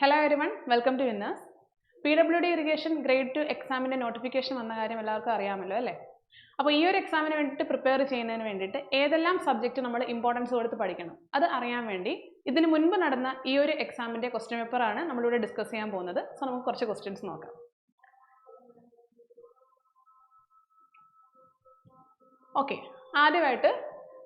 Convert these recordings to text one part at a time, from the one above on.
Hello everyone welcome to winners P W D irrigation grade two എക്സാമിന്റെ notification വന്ന കാര്യം എല്ലാവർക്കും അറിയാമല്ലോ അല്ലേ? അപ്പോൾ ഈ ഒരു എക്സാമിന് വേണ്ടിയിട്ട് പ്രിപ്പയർ ചെയ്യുന്നതിന് വേണ്ടിയിട്ട് ഏതെല്ലാം സബ്ജക്റ്റ് നമ്മൾ ഇമ്പോർട്ടൻസ് കൊടുത്ത് പഠിക്കണം? അത് അറിയാൻ വേണ്ടി ഇതിന് മുൻപ് നടന്ന ഈ ഒരു എക്സാമിന്റെ ക്വസ്റ്റ്യൻ പേപ്പറാണ് നമ്മളിവിടെ ഡിസ്കസ് ചെയ്യാൻ പോകുന്നത്. സോ നമുക്ക് കുറച്ച് ക്വസ്റ്റ്യൻസ് നോക്കാം. ഓക്കെ ആദ്യമായിട്ട്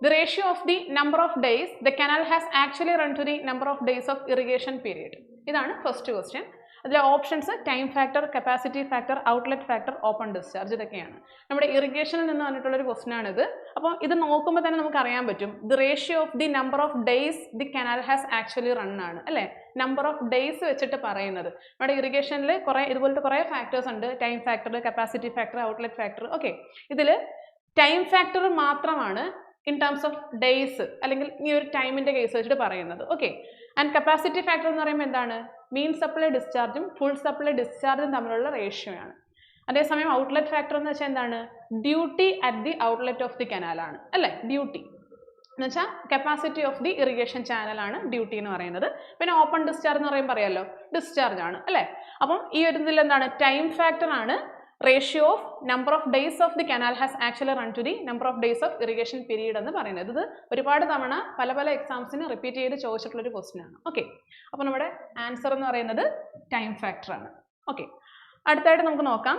the ratio of the number of days the canal has actually run to the number of days of irrigation period ഇതാണ് ഫസ്റ്റ് ക്വസ്റ്റ്യൻ അതിലെ options time factor capacity factor outlet factor open discharge ഇതൊക്കെയാണ്. നമ്മുടെ ഇറിഗേഷനിൽ നിന്ന് വന്നിട്ടുള്ള ഒരു question ആണിത്. അപ്പോൾ ഇത് നോക്കുമ്പോൾ തന്നെ നമുക്ക് അറിയാൻ പറ്റും. The ratio of the number of days the canal has actually run ആണ് അല്ലേ? നമ്പർ ഓഫ് ഡേയ്സ് വെച്ചിട്ട് പറയുന്നത്. നമ്മുടെ ഇറിഗേഷനിൽ കുറേ ഇതുപോലത്തെ കുറേ ഫാക്ടേഴ്സ് ഉണ്ട്. Time factor capacity factor outlet factor okay ഇതിൽ ടൈം ഫാക്ടർ മാത്രമാണ് ഇൻ ടേംസ് ഓഫ് ഡേയ്സ് അല്ലെങ്കിൽ ഈ ഒരു ടൈമിന്റെ കേസ് വെച്ചിട്ട് പറയുന്നത് ഓക്കെ ആൻഡ് കപ്പാസിറ്റി ഫാക്ടർ എന്ന് പറയുമ്പോൾ എന്താണ്? മീൻ സപ്ലൈ ഡിസ്ചാർജും ഫുൾ സപ്ലൈ ഡിസ്ചാർജും തമ്മിലുള്ള റേഷ്യോയാണ് അതേസമയം ഔട്ട്ലെറ്റ് ഫാക്ടർ എന്ന് വെച്ചാൽ എന്താണ്? Duty at the outlet of the കനാലാണ് അല്ലേ? ഡ്യൂട്ടി എന്ന് വെച്ചാൽ കപ്പാസിറ്റി ഓഫ് ദി ഇറിഗേഷൻ ചാനലാണ് ഡ്യൂട്ടി എന്ന് പറയുന്നത്. പിന്നെ ഓപ്പൺ ഡിസ്ചാർജ് എന്ന് പറയുമ്പോൾ പറയാമല്ലോ ഡിസ്ചാർജ് ആണ്. അല്ലേ? അപ്പം ഈ ഒരു ഇതിൽ എന്താണ് ടൈം ഫാക്ടർ ആണ് ratio of number of days of the canal has actually run to the number of days of irrigation period എന്ന് പറയുന്നത്. ഇത് ഒരുപാട് തവണ പല പല എക്സാംസിന് റിപ്പീറ്റ് ചെയ്ത് ചോദിച്ചിട്ടുള്ള ഒരു ക്വസ്റ്റ്യൻ ആണ്. ഓക്കെ അപ്പോൾ നമ്മുടെ ആൻസർ എന്ന് പറയുന്നത് ടൈം ഫാക്ടർ ആണ്. ഓക്കെ അടുത്തായിട്ട് നമുക്ക് നോക്കാം.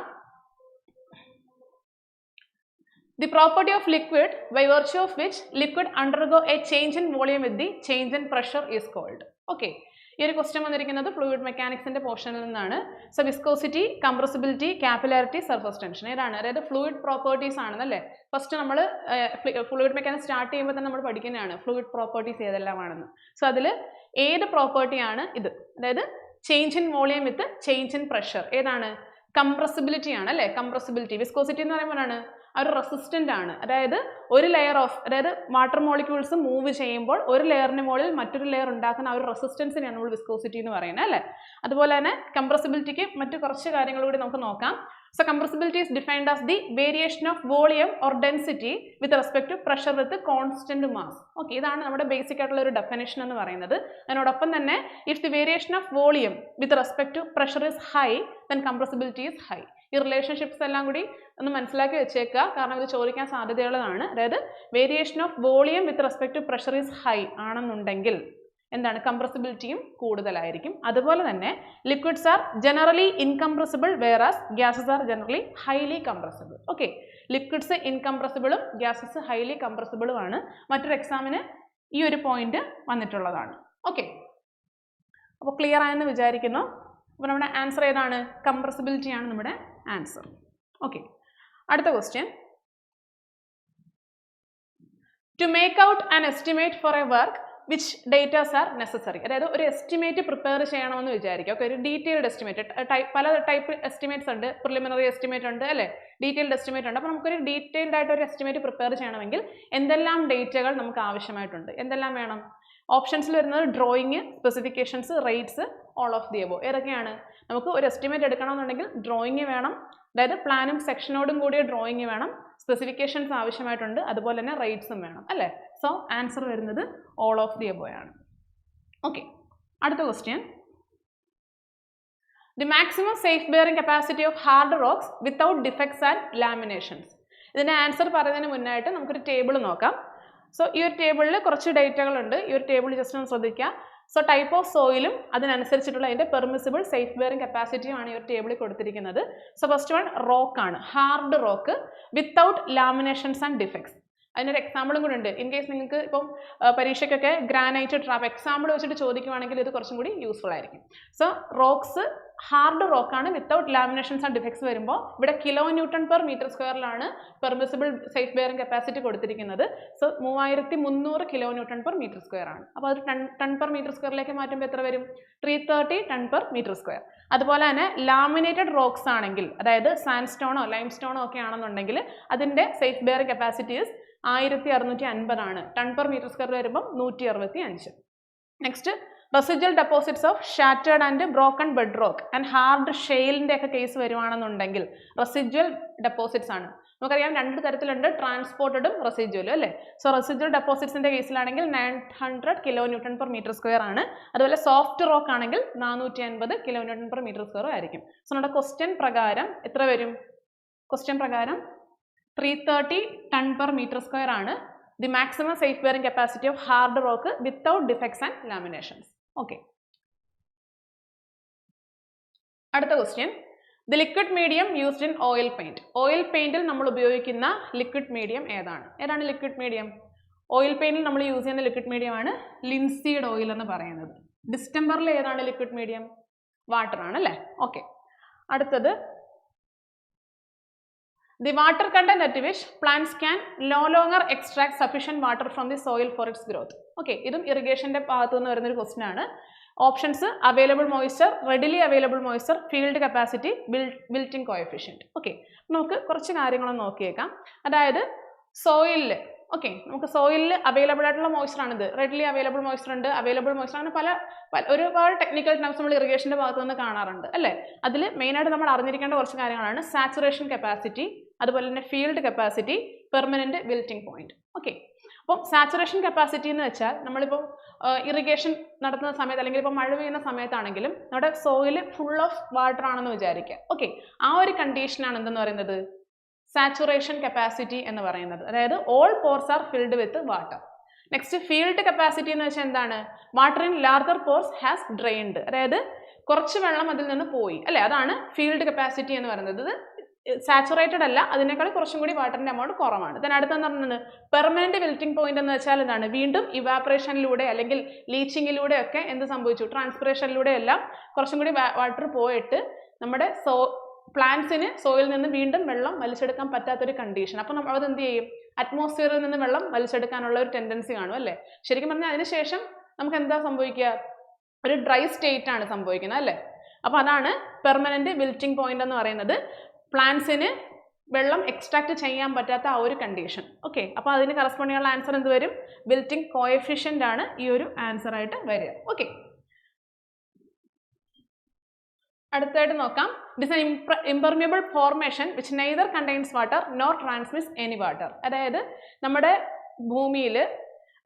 The property of liquid by virtue of which liquid undergo a change in volume with the change in pressure is called okay ഈ ഒരു ക്വസ്റ്റ്യൻ വന്നിരിക്കുന്നത് ഫ്ലൂയിഡ് മെക്കാനിക്സിന്റെ പോർഷനിൽ നിന്നാണ്. So viscosity compressibility capillarity surface tension ഇതാണ്. അതായത് ഫ്ലൂയിഡ് പ്രോപ്പർട്ടീസ് ആണെന്നല്ലേ? First നമ്മൾ ഫ്ലൂയിഡ് മെക്കാനിക്സ് സ്റ്റാർട്ട് ചെയ്യുമ്പോൾ തന്നെ നമ്മൾ പഠിക്കുന്നതാണ് ഫ്ലൂയിഡ് പ്രോപ്പർട്ടീസ് ഏതെല്ലാമാണെന്ന്. സോ അതിൽ ഏത് പ്രോപ്പർട്ടിയാണ് ഇത്? അതായത് change in volume with change in pressure ഏതാണ്? കംപ്രസിബിലിറ്റി ആണ് അല്ലേ കംപ്രസിബിലിറ്റി വിസ്കോസിറ്റി എന്ന് പറയുമ്പോഴാണ് ഒരു റെസിസ്റ്റന്റ് ആണ്. അതായത് ഒരു ലെയർ ഓഫ് അതായത് വാട്ടർ മോളിക്യൂൾസ് മൂവ് ചെയ്യുമ്പോൾ ഒരു ലെയറിന് മുകളിൽ മറ്റൊരു ലെയർ ഉണ്ടാക്കുന്ന ആ ഒരു റെസിസ്റ്റൻസിനെയാണ് നമ്മൾ വിസ്കോസിറ്റി എന്ന് പറയുന്നത് അല്ലേ? അതുപോലെ തന്നെ കംപ്രസിബിലിറ്റിക്ക് മറ്റു കുറച്ച് കാര്യങ്ങൾ കൂടി നമുക്ക് നോക്കാം. So compressibility is defined as the variation of volume or density with respect to pressure with constant mass okay ഇതാണ് നമ്മുടെ ബേസിക് ആയിട്ടുള്ള ഒരു ഡെഫിനേഷൻ എന്ന് പറയുന്നത്. അതിനോടൊപ്പം തന്നെ if the variation of volume with respect to pressure is high then compressibility is high ഈ relationships എല്ലാം കൂടി ഒന്ന് മനസ്സിലാക്കി വെച്ചേക്കുക. കാരണം ഇത് ചോദിക്കാൻ സാധ്യതയുള്ളതാണ്. അതായത് variation of volume with respect to pressure is high ആണെന്നുണ്ടെങ്കിൽ എന്താണ്? കംപ്രസിബിലിറ്റിയും കൂടുതലായിരിക്കും. അതുപോലെ തന്നെ liquids are generally incompressible whereas gases are generally highly compressible okay liquids ഇൻകംപ്രസിബിളും gases highly കംപ്രസിബിളും ആണ്. മറ്റൊരു എക്സാമിന് ഈ ഒരു പോയിന്റ് വന്നിട്ടുള്ളതാണ്. ഓക്കെ അപ്പോൾ ക്ലിയർ ആയെന്ന് വിചാരിക്കുന്നു. അപ്പോൾ നമ്മുടെ ആൻസർ ഏതാണ്? കംപ്രസിബിലിറ്റിയാണ് നമ്മുടെ ആൻസർ ഓക്കെ അടുത്ത question to make out an estimate for a work which datas are necessary അതായത് ഒരു എസ്റ്റിമേറ്റ് പ്രിപ്പയർ ചെയ്യണമെന്ന് വിചാരിക്കുക. ഓക്കെ ഒരു ഡീറ്റെയിൽഡ് എസ്റ്റിമേറ്റ് ടൈപ്പ് പല ടൈപ്പ് എസ്റ്റിമേറ്റ്സ് ഉണ്ട്. പ്രിലിമിനറി എസ്റ്റിമേറ്റ് ഉണ്ട് അല്ലേ? ഡീറ്റെയിൽഡ് എസ്റ്റിമേറ്റ് ഉണ്ട്. അപ്പോൾ നമുക്കൊരു ഡീറ്റെയിൽഡ് ആയിട്ട് ഒരു എസ്റ്റിമേറ്റ് പ്രിപ്പയർ ചെയ്യണമെങ്കിൽ എന്തെല്ലാം ഡേറ്റകൾ നമുക്ക് ആവശ്യമായിട്ടുണ്ട്? എന്തെല്ലാം വേണം? ഓപ്ഷൻസിൽ വരുന്നത് drawing specifications rates all of the above ഏതൊക്കെയാണ്? നമുക്ക് ഒരു എസ്റ്റിമേറ്റ് എടുക്കണമെന്നുണ്ടെങ്കിൽ ഡ്രോയിങ് വേണം. അതായത് പ്ലാനും സെക്ഷനോടും കൂടിയ ഡ്രോയിങ് വേണം. സ്പെസിഫിക്കേഷൻസ് ആവശ്യമായിട്ടുണ്ട്. അതുപോലെ തന്നെ റേറ്റ്സും വേണം. അല്ലേ? സോ ആൻസർ വരുന്നത് ഓൾ ഓഫ് ദി എബോ ആണ്. ഓക്കെ അടുത്ത question the maximum safe bearing capacity of hard rocks without defects and laminations ഇതിന്റെ ആൻസർ പറയുന്നതിന് മുന്നായിട്ട് നമുക്കൊരു ടേബിൾ നോക്കാം. സോ ഈ ഒരു ടേബിളിൽ കുറച്ച് ഡേറ്റകളുണ്ട് ഈ ഒരു ടേബിൾ ജസ്റ്റ് ഒന്ന് ശ്രദ്ധിക്കുക. സോ ടൈപ്പ് ഓഫ് സോയിലും അതിനനുസരിച്ചിട്ടുള്ള അതിന്റെ പെർമിസിബിൾ സേഫ് ബെയറിംഗ് കപ്പാസിറ്റിയുമാണ് ഈ ഒരു ടേബിളിൽ കൊടുത്തിരിക്കുന്നത്. സോ ഫസ്റ്റ് വൺ റോക്കാണ് ആണ്. Hard rock without laminations and defects അതിനൊരു എക്സാമ്പിളും കൂടെ ഉണ്ട്. ഇൻ കേസ് നിങ്ങൾക്ക് ഇപ്പം പരീക്ഷയ്ക്കൊക്കെ ഗ്രാനൈറ്റ് ട്രാപ്പ് എക്സാമ്പിൾ വെച്ചിട്ട് ചോദിക്കുവാണെങ്കിൽ ഇത് കുറച്ചും കൂടി യൂസ്ഫുൾ ആയിരിക്കും. സോ റോക്സ് ഹാർഡ് റോക്കാണ് വിത്തൗട്ട് ലാമിനേഷൻസ് ആൻഡ് ഡിഫക്ട്സ് വരുമ്പോൾ ഇവിടെ കിലോ ന്യൂട്ടൺ പെർ മീറ്റർ സ്ക്വയറിലാണ് പെർമിസിബിൾ സേഫ് ബെയറിംഗ് കപ്പാസിറ്റി കൊടുത്തിരിക്കുന്നത്. സോ മൂവായിരത്തി മുന്നൂറ് kilo newton per metre square ആണ്. അപ്പോൾ അത് ടൺ ടൺ പെർ മീറ്റർ സ്ക്വയറിലേക്ക് മാറ്റുമ്പോൾ എത്ര വരും? Three thirty tonne per metre square അതുപോലെ തന്നെ ലാമിനേറ്റഡ് റോക്സ് ആണെങ്കിൽ അതായത് സാൻഡ് സ്റ്റോണോ ലൈം സ്റ്റോണോ ഒക്കെ ആണെന്നുണ്ടെങ്കിൽ അതിന്റെ സേഫ് ബെയറിംഗ് കപ്പാസിറ്റീസ് ആയിരത്തി അറുന്നൂറ്റി അൻപതാണ് ടൺ പെർ മീറ്റർ സ്ക്വയർ വരുമ്പം നൂറ്റി അറുപത്തി അഞ്ച് next residual deposits of shattered and broken bed rock and hard ഷെയിലിന്റെ ഒക്കെ കേസ് വരുവാണെന്നുണ്ടെങ്കിൽ റെസിജ്വൽ ഡെപ്പോസിറ്റ്സ് ആണ്. നമുക്കറിയാം രണ്ട് തരത്തിലുണ്ട് ട്രാൻസ്പോർട്ടഡും റെസിജ്വലും അല്ലേ? സോ റെസിജ്വൽ ഡെപ്പോസിറ്റ്സിന്റെ കേസിലാണെങ്കിൽ nine hundred kilo newton per metre square ആണ്. അതുപോലെ സോഫ്റ്റ് റോക്ക് ആണെങ്കിൽ നാനൂറ്റി അൻപത് kilo newton per metre square ആയിരിക്കും. സോ നമ്മുടെ ക്വസ്റ്റ്യൻ പ്രകാരം എത്ര വരും? ക്വസ്റ്റ്യൻ പ്രകാരം three thirty tonne per metre square ആണ് the maximum safe bearing capacity of hard rock without defects and laminations okay അടുത്ത question the liquid medium used in oil paint oil പെയിന്റിൽ നമ്മൾ ഉപയോഗിക്കുന്ന liquid medium ഏതാണ്? ഏതാണ് liquid medium oil പെയിന്റിൽ നമ്മൾ use ചെയ്യുന്ന liquid മീഡിയമാണ് linseed oil എന്ന് പറയുന്നത്. ഡിസ്റ്റംബറിൽ ഏതാണ് ലിക്വിഡ് മീഡിയം വാട്ടർ ആണ് അല്ലേ? ഓക്കെ അടുത്തത് the water content at which plants can no longer extract sufficient water from the soil for its growth okay ഇതും ഇറിഗേഷന്റെ ഭാഗത്തു നിന്ന് വരുന്നൊരു ക്വസ്റ്റൻ ആണ്. Options available moisture readily available moisture field capacity wilting coefficient okay നമുക്ക് കുറച്ച് കാര്യങ്ങളൊന്ന് നോക്കിയേക്കാം. അതായത് സോയിലിൽ ഓക്കെ നമുക്ക് സോയിലിൽ അവൈലബിൾ ആയിട്ടുള്ള മോയ്സ്ചർ ആണിത് റെഡിലി അവൈലബിൾ മോയ്സ്ചർ ഉണ്ട് അവൈലബിൾ മോയ്സ്ചർ അങ്ങനെ പല പല- ഒരുപാട് ടെക്നിക്കൽ ടേംസ് നമ്മൾ ഇറിഗേഷന്റെ ഭാഗത്ത് നിന്ന് കാണാറുണ്ട് അല്ലേ? അതിൽ മെയിനായിട്ട് നമ്മൾ അറിഞ്ഞിരിക്കേണ്ട കുറച്ച് കാര്യങ്ങളാണ് സാച്ചുറേഷൻ കപ്പാസിറ്റി അതുപോലെ തന്നെ field capacity permanent wilting point okay അപ്പം സാച്ചുറേഷൻ കപ്പാസിറ്റി എന്ന് വെച്ചാൽ നമ്മളിപ്പോൾ ഇറിഗേഷൻ നടത്തുന്ന സമയത്ത് അല്ലെങ്കിൽ ഇപ്പോൾ മഴ പെയ്യുന്ന സമയത്താണെങ്കിലും നമ്മുടെ സോയിൽ ഫുൾ ഓഫ് വാട്ടർ ആണെന്ന് വിചാരിക്കുക. ഓക്കെ ആ ഒരു കണ്ടീഷനാണ് എന്തെന്ന് പറയുന്നത്? സാച്ചുറേഷൻ കപ്പാസിറ്റി എന്ന് പറയുന്നത്. അതായത് all pores are filled with water next field capacity എന്ന് വെച്ചാൽ എന്താണ്? Water in larger pores has drained അതായത് കുറച്ച് വെള്ളം അതിൽ നിന്ന് പോയി. അല്ലേ? അതാണ് ഫീൽഡ് കപ്പാസിറ്റി എന്ന് പറയുന്നത്. ഇത് സാച്ചുറേറ്റഡ് അല്ല അതിനേക്കാൾ കുറച്ചും കൂടി വാട്ടറിന്റെ എമൗണ്ട് കുറവാണ്. ഇതിന് അടുത്തെന്ന് പറഞ്ഞത് പെർമനന്റ് വിൽറ്റിംഗ് പോയിന്റ് എന്ന് വെച്ചാൽ എന്താണ്? വീണ്ടും ഇവാപറേഷനിലൂടെ അല്ലെങ്കിൽ ലീച്ചിങ്ങിലൂടെ ഒക്കെ എന്ത് സംഭവിച്ചു? ട്രാൻസ്പിറേഷനിലൂടെ എല്ലാം കുറച്ചും കൂടി വാട്ടർ പോയിട്ട് നമ്മുടെ സോ പ്ലാന്റ്സിന് സോയിൽ നിന്ന് വീണ്ടും വെള്ളം വലിച്ചെടുക്കാൻ പറ്റാത്തൊരു കണ്ടീഷൻ അപ്പോൾ നമ്മൾ അത് എന്ത് ചെയ്യും? അറ്റ്മോസ്ഫിയറിൽ നിന്ന് വെള്ളം വലിച്ചെടുക്കാനുള്ള ഒരു ടെൻഡൻസി കാണും അല്ലേ? ശരിക്കും പറഞ്ഞാൽ അതിനുശേഷം നമുക്ക് എന്താ സംഭവിക്കുക? ഒരു ഡ്രൈ സ്റ്റേറ്റ് ആണ് സംഭവിക്കുന്നത് അല്ലേ? അപ്പോൾ അതാണ് പെർമനന്റ് വിൽറ്റിംഗ് പോയിന്റ് എന്ന് പറയുന്നത്. പ്ലാന്റ്സിന് വെള്ളം എക്സ്ട്രാക്ട് ചെയ്യാൻ പറ്റാത്ത ആ ഒരു കണ്ടീഷൻ ഓക്കെ അപ്പോൾ അതിന് കറസ്പോണ്ടിങ് ഉള്ള ആൻസർ എന്ത് വരും? വിൽറ്റിംഗ് കോയഫിഷ്യന്റ് ആണ് ഈ ഒരു ആൻസർ ആയിട്ട് വരിക. ഓക്കെ അടുത്തായിട്ട് നോക്കാം. It is an impermeable formation which neither contains water nor transmits any water അതായത് നമ്മുടെ ഭൂമിയിൽ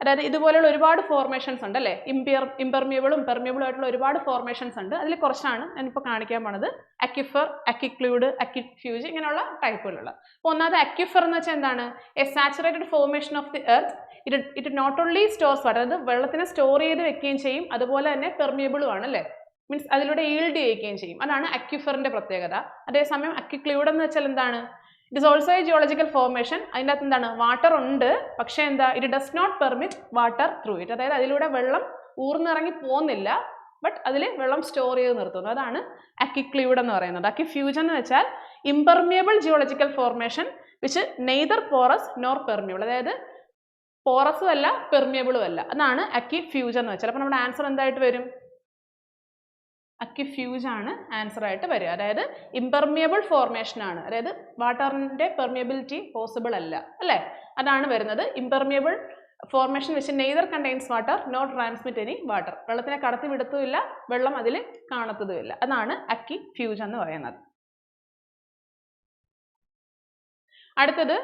അതായത് ഇതുപോലെയുള്ള ഒരുപാട് ഫോർമേഷൻസ് ഉണ്ട് അല്ലേ? ഇമ്പിയർ ഇമ്പെർമിയബിളും പെർമിയബിളും ആയിട്ടുള്ള ഒരുപാട് ഫോർമേഷൻസ് ഉണ്ട്. അതിൽ കുറച്ചാണ് ഞാനിപ്പോൾ കാണിക്കാൻ പോണത്. അക്യുഫർ അക്യുക്ലൂഡ് അക്യുഫ്യൂജ് ഇങ്ങനെയുള്ള ടൈപ്പുകളുള്ള അപ്പോൾ ഒന്നാമത് അക്യുഫർ എന്ന് വെച്ചാൽ എന്താണ്? A saturated formation of the earth it it not only stores water അതായത് വെള്ളത്തിനെ സ്റ്റോർ ചെയ്ത് വെക്കുകയും ചെയ്യും. അതുപോലെ തന്നെ പെർമിയബിളും ആണ് അല്ലേ? മീൻസ് അതിലൂടെ ഈൽഡ് ചെയ്യിക്കുകയും ചെയ്യും. അതാണ് അക്യുഫറിന്റെ പ്രത്യേകത. അതേസമയം അക്യുക്ലൂഡ് എന്ന് വെച്ചാൽ എന്താണ്? It is also a geological formation അതിന്റെ അകത്ത് എന്താണ്? വാട്ടർ ഉണ്ട്. പക്ഷേ എന്താ? It does not permit water through it അതായത് അതിലൂടെ വെള്ളം ഊർന്നിറങ്ങി പോകുന്നില്ല ബട്ട് അതിൽ വെള്ളം സ്റ്റോർ ചെയ്ത് നിർത്തുന്നു. അതാണ് അക്കിക്ലൂഡ് എന്ന് പറയുന്നത്. അക്കിഫ്യൂജൻ എന്ന് വെച്ചാൽ impermeable geological formation which neither porous nor permeable അതായത് പോറസും അല്ല പെർമിയബിളും അല്ല. അതാണ് അക്കിഫ്യൂജൻ എന്ന് വെച്ചാൽ. അപ്പോൾ നമ്മുടെ ആൻസർ എന്തായിട്ട് വരും? അക്യുഫ്യൂജ് ആണ് ആൻസർ ആയിട്ട് വരിക. അതായത് ഇമ്പെർമിയബിൾ ഫോർമേഷൻ ആണ്. അതായത് വാട്ടറിന്റെ പെർമിയബിലിറ്റി പോസിബിൾ അല്ല. അല്ലേ? അതാണ് വരുന്നത്. Impermeable formation which neither contains water no transmit any water വെള്ളത്തിനെ കടത്തി വിടത്തുമില്ല വെള്ളം അതിൽ കാണത്തതുമില്ല അതാണ് അക്കി ഫ്യൂജ് എന്ന് പറയുന്നത്. അടുത്തത്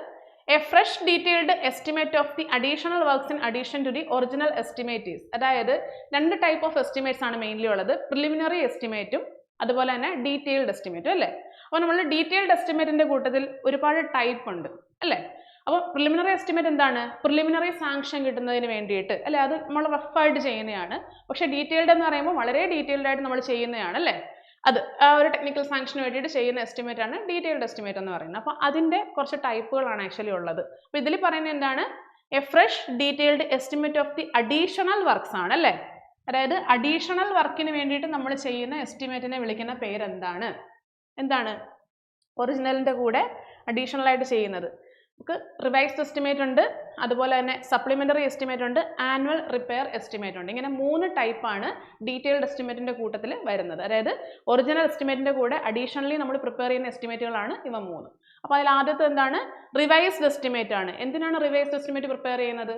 a fresh detailed estimate of the additional works in addition to the original estimate is അതായത് രണ്ട് ടൈപ്പ് ഓഫ് എസ്റ്റിമേറ്റ്സ് ആണ് മെയിൻലി ഉള്ളത്. പ്രിലിമിനറി എസ്റ്റിമേറ്റും അതുപോലെ തന്നെ ഡീറ്റെയിൽഡ് എസ്റ്റിമേറ്റും അല്ലേ? അപ്പോൾ നമ്മൾ ഡീറ്റെയിൽഡ് എസ്റ്റിമേറ്റിന്റെ കൂട്ടത്തിൽ ഒരുപാട് ടൈപ്പ് ഉണ്ട് അല്ലേ? അപ്പോൾ പ്രിലിമിനറി എസ്റ്റിമേറ്റ് എന്താണ്? പ്രിലിമിനറി സാങ്ഷൻ കിട്ടുന്നതിന് വേണ്ടിയിട്ട് അല്ലേ? അത് നമ്മൾ റഫായിട്ട് ചെയ്യുന്നതാണ്. പക്ഷേ ഡീറ്റെയിൽഡ് എന്ന് പറയുമ്പോൾ വളരെ ഡീറ്റെയിൽഡ് ആയിട്ട് നമ്മൾ ചെയ്യുന്നതാണ് അല്ലേ? അത് ഒരു ടെക്നിക്കൽ സാങ്ഷന് വേണ്ടിയിട്ട് ചെയ്യുന്ന എസ്റ്റിമേറ്റ് ആണ് ഡീറ്റെയിൽഡ് എസ്റ്റിമേറ്റ് എന്ന് പറയുന്നത്. അപ്പോൾ അതിന്റെ കുറച്ച് ടൈപ്പുകളാണ് ആക്ച്വലി ഉള്ളത്. അപ്പോൾ ഇതിൽ പറയുന്നത് എന്താണ്? A fresh detailed estimate of the additional works ആണ് അല്ലേ? അതായത് അഡീഷണൽ വർക്കിന് വേണ്ടിയിട്ട് നമ്മൾ ചെയ്യുന്ന എസ്റ്റിമേറ്റിനെ വിളിക്കുന്ന പേരെന്താണ്? എന്താണ്? ഒറിജിനലിന്റെ കൂടെ അഡീഷണൽ ആയിട്ട് ചെയ്യുന്നത്. നമുക്ക് റിവൈസ്ഡ് എസ്റ്റിമേറ്റ് ഉണ്ട്. അതുപോലെ തന്നെ സപ്ലിമെന്ററി എസ്റ്റിമേറ്റ് ഉണ്ട്. ആനുവൽ റിപ്പയർ എസ്റ്റിമേറ്റ് ഉണ്ട്. ഇങ്ങനെ മൂന്ന് ടൈപ്പാണ് ഡീറ്റെയിൽഡ് എസ്റ്റിമേറ്റിന്റെ കൂട്ടത്തിൽ വരുന്നത്. അതായത് ഒറിജിനൽ എസ്റ്റിമേറ്റിന്റെ കൂടെ അഡീഷണലി നമ്മൾ പ്രിപ്പയർ ചെയ്യുന്ന എസ്റ്റിമേറ്റുകളാണ് ഇവ മൂന്ന്. അപ്പോൾ അതിൽ ആദ്യത്തെ എന്താണ്? റിവൈസ്ഡ് എസ്റ്റിമേറ്റ് ആണ്. എന്തിനാണ് റിവൈസ്ഡ് എസ്റ്റിമേറ്റ് പ്രിപ്പയർ ചെയ്യുന്നത്?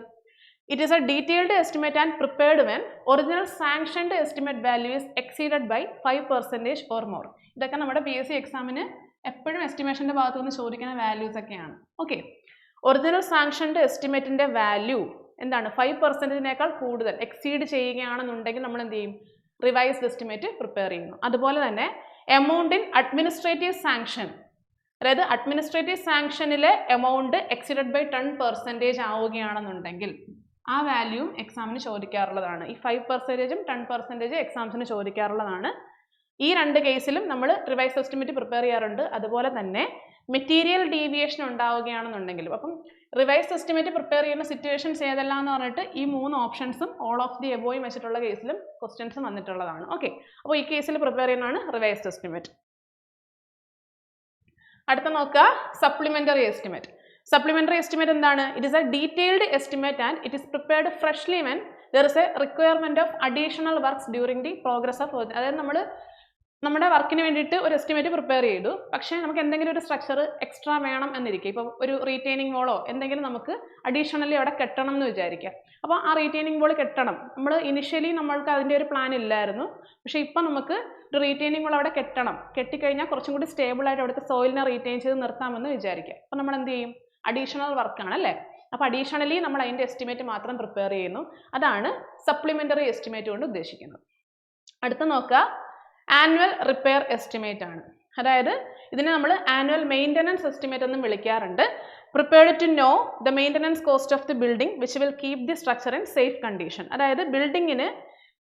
It is a detailed estimate and prepared when original sanctioned estimate value is exceeded by five percentage or more ഇതൊക്കെ നമ്മുടെ പി എസ് സി എക്സാമിന് എപ്പോഴും എസ്റ്റിമേഷന്റെ ഭാഗത്തു നിന്ന് ചോദിക്കുന്ന വാല്യൂസ് ഒക്കെയാണ്. ഓക്കെ ഒറിജിനൽ സാങ്ഷൻഡ് എസ്റ്റിമേറ്റിന്റെ വാല്യൂ എന്താണ്? ഫൈവ് പെർസെന്റേജിനേക്കാൾ കൂടുതൽ എക്സീഡ് ചെയ്യുകയാണെന്നുണ്ടെങ്കിൽ നമ്മൾ എന്ത് ചെയ്യും? റിവൈസ്ഡ് എസ്റ്റിമേറ്റ് പ്രിപ്പയർ ചെയ്യുന്നു. അതുപോലെ തന്നെ എമൗണ്ട് ഇൻ അഡ്മിനിസ്ട്രേറ്റീവ് സാങ്ഷൻ അതായത് administrative സാങ്ഷനിലെ amount exceeded by ten percentage ആവുകയാണെന്നുണ്ടെങ്കിൽ ആ വാല്യൂവും എക്സാമിന് ചോദിക്കാറുള്ളതാണ്. ഈ ഫൈവ് പെർസെന്റേജും ടെൻ പെർസെന്റേജും എക്സാംസിന് ചോദിക്കാറുള്ളതാണ്. ഈ രണ്ട് കേസിലും നമ്മൾ റിവൈസ് എസ്റ്റിമേറ്റ് പ്രിപ്പയർ ചെയ്യാറുണ്ട്. അതുപോലെ തന്നെ മെറ്റീരിയൽ ഡീവിയേഷൻ ഉണ്ടാവുകയാണെന്നുണ്ടെങ്കിലും അപ്പം റിവൈസ് എസ്റ്റിമേറ്റ് പ്രിപ്പയർ ചെയ്യുന്ന സിറ്റുവേഷൻസ് ഏതെല്ലാം എന്ന് പറഞ്ഞിട്ട് ഈ മൂന്ന് ഓപ്ഷൻസും ഓൾ ഓഫ് ദി എബോയും വെച്ചിട്ടുള്ള കേസിലും ക്വസ്റ്റ്യൻസ് വന്നിട്ടുള്ളതാണ്. ഓക്കെ. അപ്പോൾ ഈ കേസിൽ പ്രിപ്പയർ ചെയ്യുന്നതാണ് റിവൈസ് എസ്റ്റിമേറ്റ്. അടുത്ത നോക്കുക. Supplementary estimate. സപ്ലിമെന്ററി എസ്റ്റിമേറ്റ് എന്താണ്? It is a detailed estimate and it is prepared freshly when there is a requirement of additional works during the progress of അതായത് നമ്മൾ നമ്മുടെ വർക്കിന് വേണ്ടിയിട്ട് ഒരു എസ്റ്റിമേറ്റ് പ്രിപ്പയർ ചെയ്തു. പക്ഷേ നമുക്ക് എന്തെങ്കിലും ഒരു സ്ട്രക്ചർ എക്സ്ട്രാ വേണം എന്നിരിക്കും. ഇപ്പോൾ ഒരു റീറ്റെയിനിങ് വോളോ എന്തെങ്കിലും നമുക്ക് അഡീഷണലി അവിടെ കെട്ടണം എന്ന് വിചാരിക്കാം. അപ്പോൾ ആ റീറ്റെയിനിങ് വോൾ കെട്ടണം. നമ്മൾ ഇനിഷ്യലി നമ്മൾക്ക് അതിന്റെ ഒരു പ്ലാൻ ഇല്ലായിരുന്നു. പക്ഷേ ഇപ്പം നമുക്ക് ഒരു റീറ്റെയിനിങ് വോൾ അവിടെ കെട്ടണം. കെട്ടിക്കഴിഞ്ഞാൽ കുറച്ചും കൂടി സ്റ്റേബിളായിട്ട് അവിടുത്തെ സോയിലിനെ റീറ്റെയിൻ ചെയ്ത് നിർത്താമെന്ന് വിചാരിക്കാം. അപ്പോൾ നമ്മൾ എന്ത് ചെയ്യും? അഡീഷണൽ വർക്കാണ് അല്ലേ? അപ്പോൾ അഡീഷണലി നമ്മൾ അതിന്റെ എസ്റ്റിമേറ്റ് മാത്രം പ്രിപ്പയർ ചെയ്യുന്നു. അതാണ് സപ്ലിമെന്ററി എസ്റ്റിമേറ്റ് കൊണ്ട് ഉദ്ദേശിക്കുന്നത്. അടുത്ത നോക്കുക. ആനുവൽ റിപ്പയർ എസ്റ്റിമേറ്റ് ആണ്. അതായത് ഇതിനെ നമ്മൾ ആനുവൽ മെയിന്റനൻസ് എസ്റ്റിമേറ്റ് എന്നും വിളിക്കാറുണ്ട്. Prepared to know the maintenance cost of the building which will keep the structure in safe condition അതായത് ബിൽഡിങ്ങിന്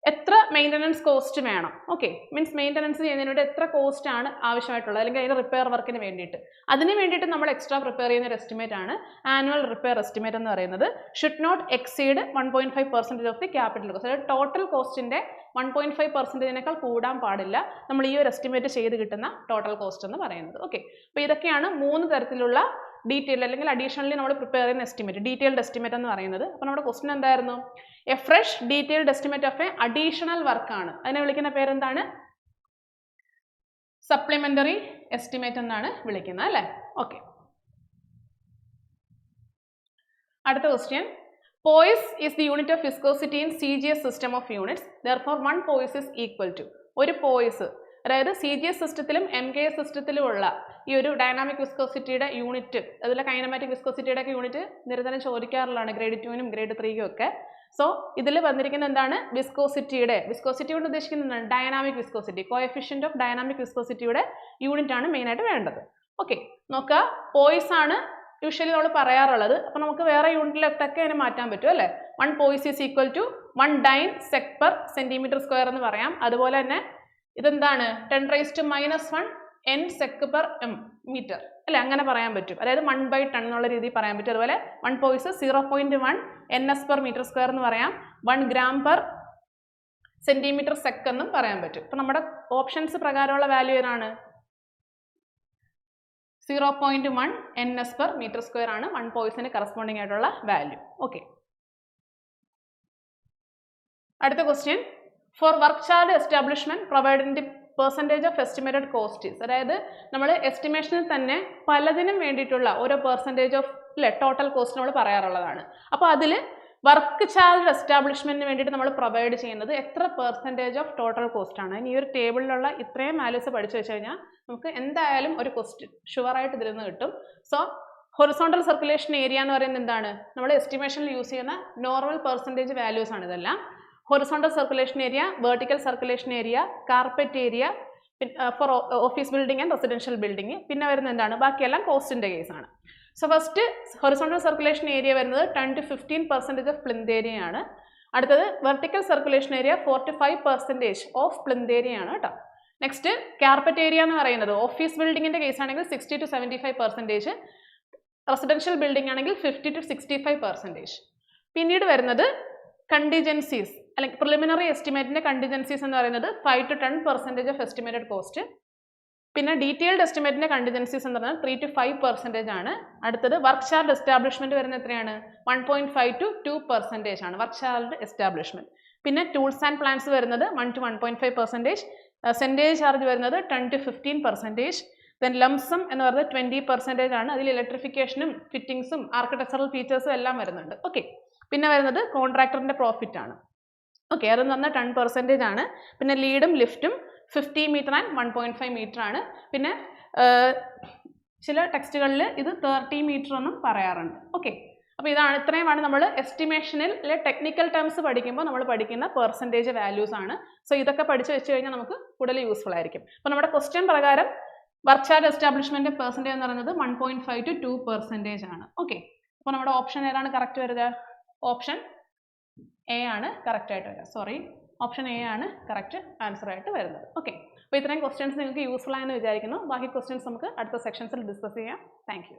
എത്ര മെയിന്റനൻസ് കോസ്റ്റ് വേണം? ഓക്കെ മീൻസ് മെയിന്റനൻസ് ചെയ്യുന്നതിന് വേണ്ടി എത്ര കോസ്റ്റ് ആണ് ആവശ്യമായിട്ടുള്ളത്? അല്ലെങ്കിൽ അതിന്റെ റിപ്പയർ വർക്കിന് വേണ്ടിയിട്ട്. അതിന് വേണ്ടിയിട്ട് നമ്മൾ എക്സ്ട്രാ പ്രിപ്പയർ ചെയ്യുന്ന ഒരു എസ്റ്റിമേറ്റ് ആണ് ആനുവൽ റിപ്പയർ എസ്റ്റിമേറ്റ് എന്ന് പറയുന്നത്. Should not exceed one point five percentage of the capital cost അതായത് ടോട്ടൽ കോസ്റ്റിന്റെ വൺ പോയിന്റ് ഫൈവ് പെർസെന്റേജിനേക്കാൾ കൂടാൻ പാടില്ല. നമ്മൾ ഈ ഒരു എസ്റ്റിമേറ്റ് ചെയ്ത് കിട്ടുന്ന ടോട്ടൽ കോസ്റ്റ് എന്ന് പറയുന്നത്. ഓക്കെ അപ്പോൾ ഇതൊക്കെയാണ് മൂന്ന് തരത്തിലുള്ള ഡീറ്റെയിൽ അല്ലെങ്കിൽ അഡീഷണലി നമ്മൾ പ്രിപ്പയർ ചെയ്യുന്ന എസ്റ്റിമേറ്റ് ഡീറ്റെയിൽഡ് എസ്റ്റിമേറ്റ് എന്ന് പറയുന്നത്. അപ്പോൾ നമ്മുടെ ക്വസ്റ്റൻ എന്തായിരുന്നു? A fresh detailed estimate of a additional വർക്കാണ് അതിനെ വിളിക്കുന്ന പേരെന്താണ്? സപ്ലിമെന്ററി എസ്റ്റിമേറ്റ് എന്നാണ് വിളിക്കുന്നത് അല്ലേ? ഓക്കെ അടുത്ത question poise is the unit of viscosity in C G S system of units therefore one poise is equal to ഒരു പോയിസ് അതായത് സി ജി എസ് സിസ്റ്റത്തിലും എം കെ എസ് സിസ്റ്റത്തിലുമുള്ള ഈ ഒരു ഡൈനാമിക് വിസ്കോസിറ്റിയുടെ യൂണിറ്റ് അതുപോലെ കൈനമാറ്റിക് വിസ്കോസിറ്റിയുടെ ഒക്കെ യൂണിറ്റ് നിരന്തരം ചോദിക്കാറുള്ളതാണ് ഗ്രേഡ് ടുവിനും ഗ്രേഡ് ത്രീക്കും ഒക്കെ. സോ ഇതിൽ വന്നിരിക്കുന്ന എന്താണ്? വിസ്കോസിറ്റിയുടെ വിസ്കോസിറ്റി കൊണ്ട് ഉദ്ദേശിക്കുന്നത് എന്താണ്? Dynamic viscosity coefficient of dynamic വിസ്കോസിറ്റിയുടെ unit ആണ് മെയിനായിട്ട് വേണ്ടത്. ഓക്കെ നോക്കുക. പോയിസ് ആണ് യൂഷ്വലി നമ്മൾ പറയാറുള്ളത്. അപ്പോൾ നമുക്ക് വേറെ യൂണിറ്റിലൊക്കെ അതിനെ മാറ്റാൻ പറ്റും അല്ലേ? One poise is equal to one dyne sec per centimetre square എന്ന് പറയാം. അതുപോലെ തന്നെ ഇതെന്താണ്? Ten raise to minus one N sec per M metre അല്ലെ? അങ്ങനെ പറയാൻ പറ്റും. അതായത് വൺ ബൈ ടെൻ എന്നുള്ള രീതിയിൽ പറയാൻ പറ്റും. അതുപോലെ one poise zero point one N S per metre square എന്ന് പറയാം. One gram per centimetre sec എന്നും പറയാൻ പറ്റും. അപ്പൊ നമ്മുടെ ഓപ്ഷൻസ് പ്രകാരമുള്ള വാല്യൂ ഏതാണ്? Zero point one N S per metre square ആണ് വൺ പോയിസിന് കറസ്പോണ്ടിങ് ആയിട്ടുള്ള വാല്യൂ ഓക്കെ അടുത്ത question for work charge establishment the percentage of estimated cost is അതായത് നമ്മൾ എസ്റ്റിമേഷനിൽ തന്നെ പലതിനും വേണ്ടിയിട്ടുള്ള ഓരോ പെർസെന്റേജ് ഓഫ് അല്ലേ ടോട്ടൽ കോസ്റ്റ് നമ്മൾ പറയാറുള്ളതാണ്. അപ്പോൾ അതിൽ വർക്ക് ചാർജ് എസ്റ്റാബ്ലിഷ്മെന്റിന് വേണ്ടിയിട്ട് നമ്മൾ പ്രൊവൈഡ് ചെയ്യുന്നത് എത്ര പെർസെന്റേജ് ഓഫ് ടോട്ടൽ കോസ്റ്റ് ആണ്. ഇനി ഒരു ടേബിളിലുള്ള ഇത്രയും വാല്യൂസ് പഠിച്ചു വെച്ച് കഴിഞ്ഞാൽ നമുക്ക് എന്തായാലും ഒരു ക്വസ്റ്റ്യൻ ഷുവറായിട്ട് ഇതിൽ നിന്ന് കിട്ടും. സോ ഹൊറിസോണ്ടൽ സർക്കുലേഷൻ ഏരിയ എന്ന് പറയുന്നത് എന്താണ്? നമ്മൾ എസ്റ്റിമേഷനിൽ യൂസ് ചെയ്യുന്ന നോർമൽ പെർസെന്റേജ് വാല്യൂസ് ആണ് ഇതെല്ലാം. Horizontal circulation area vertical circulation area carpet area for office building and residential building പിന്നെ വരുന്നത് എന്താണ്? ബാക്കിയെല്ലാം കോസ്റ്റിന്റെ കേസാണ് so first horizontal circulation area വരുന്നത് ten to fifteen percentage of plinth area ആണ്. അടുത്തത് vertical circulation area four to five percentage of plinth area ആണ് കേട്ടോ. നെക്സ്റ്റ് കാർപ്പറ്റ് ഏരിയ എന്ന് പറയുന്നത് ഓഫീസ് ബിൽഡിങ്ങിന്റെ കേസാണെങ്കിൽ sixty to seventy five percentage residential building ആണെങ്കിൽ fifty to sixty five percentage പിന്നീട് വരുന്നത് കണ്ടിജൻസീസ് അല്ലെങ്കിൽ പ്രിലിമിനറി എസ്റ്റിമേറ്റിന്റെ കണ്ടിജൻസീസ് എന്ന് പറയുന്നത് five to ten percentage of estimated cost പിന്നെ ഡീറ്റെയിൽഡ് എസ്റ്റിമേറ്റിന്റെ കണ്ടിജൻസീസ് എന്ന് പറഞ്ഞാൽ ത്രീ ടു ഫൈവ് പെർസെന്റേജ് ആണ്. അടുത്തത് വർക്ക് ചാർജ് എസ്റ്റാബ്ലിഷ്മെന്റ് വരുന്നത് എത്രയാണ്? One point five to to percentage ആണ് വർക്ക് ചാർജ് എസ്റ്റാബ്ലിഷ്മെന്റ് പിന്നെ ടൂൾസ് ആൻഡ് പ്ലാൻസ് വരുന്നത് one to one point five percentage സെന്റേജ് charge വരുന്നത് ten to fifteen percentage then lump sum എന്ന് പറയുന്നത് ട്വന്റി പെർസെന്റേജ് ആണ്. അതിൽ ഇലക്ട്രിഫിക്കേഷനും ഫിറ്റിംഗ്സും ആർക്കിടെക്ചറൽ ഫീച്ചേഴ്സും എല്ലാം വരുന്നുണ്ട്. ഓക്കെ പിന്നെ വരുന്നത് കോൺട്രാക്ടറിന്റെ പ്രോഫിറ്റ് ആണ്. ഓക്കെ അത് പറഞ്ഞാൽ ടെൻ പെർസെന്റേജ് ആണ്. പിന്നെ ലീഡും ലിഫ്റ്റും fifty metre and one point five metre ആണ്. പിന്നെ ചില ടെക്സ്റ്റുകളിൽ ഇത് തേർട്ടി മീറ്റർ എന്നും പറയാറുണ്ട്. ഓക്കെ അപ്പോൾ ഇതാണ് ഇത്രയുമാണ് നമ്മൾ എസ്റ്റിമേഷനിൽ ടെക്നിക്കൽ ടേംസ് പഠിക്കുമ്പോൾ നമ്മൾ പഠിക്കുന്ന പെർസെന്റേജ് വാല്യൂസ് ആണ്. സോ ഇതൊക്കെ പഠിച്ചു വെച്ച് കഴിഞ്ഞാൽ നമുക്ക് കൂടുതൽ യൂസ്ഫുൾ ആയിരിക്കും. അപ്പോൾ നമ്മുടെ ക്വസ്റ്റ്യൻ പ്രകാരം വർക്ക് ചാർജ് എസ്റ്റാബ്ലിഷ്മെന്റ് പെർസെന്റേജ് എന്ന് പറയുന്നത് one point five to to percentage ആണ്. ഓക്കെ അപ്പോൾ നമ്മുടെ ഓപ്ഷൻ ഏതാണ് കറക്റ്റ് വരിക? ഓപ്ഷൻ എ ആണ് കറക്റ്റ് ആയിട്ട് വരിക സോറി ഓപ്ഷൻ എ ആണ് കറക്റ്റ് ആൻസർ ആയിട്ട് വരുന്നത്. ഓക്കെ അപ്പോൾ ഇത്രയും ക്വസ്റ്റ്യൻസ് നിങ്ങൾക്ക് യൂസ്ഫുൾ ആയെന്ന് വിചാരിക്കുന്നു. ബാക്കി ക്വസ്റ്റ്യൻസ് നമുക്ക് അടുത്ത സെക്ഷൻസിൽ ഡിസ്കസ് ചെയ്യാം. താങ്ക്